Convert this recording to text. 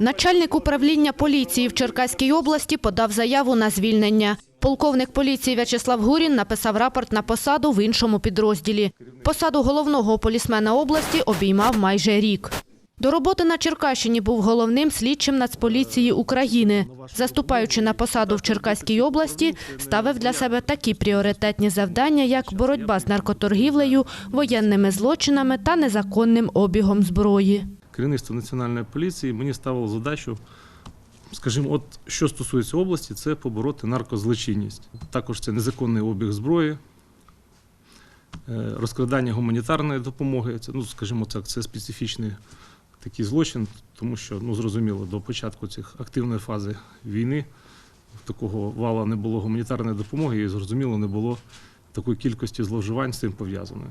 Начальник управління поліції в Черкаській області подав заяву на звільнення. Полковник поліції В'ячеслав Гурін написав рапорт на посаду в іншому підрозділі. Посаду головного полісмена області обіймав майже рік. До роботи на Черкащині був головним слідчим Нацполіції України. Заступаючи на посаду в Черкаській області, ставив для себе такі пріоритетні завдання, як боротьба з наркоторгівлею, воєнними злочинами та незаконним обігом зброї. Керівництво національної поліції мені ставило задачу, скажімо, от що стосується області, це побороти наркозлочинність. Також це незаконний обіг зброї, е, розкрадання гуманітарної допомоги. Це, ну, скажімо так, це специфічний такий злочин, тому що, ну, зрозуміло, до початку цих активної фази війни такого вала не було гуманітарної допомоги, і зрозуміло, не було такої кількості зловживань з цим пов'язаної.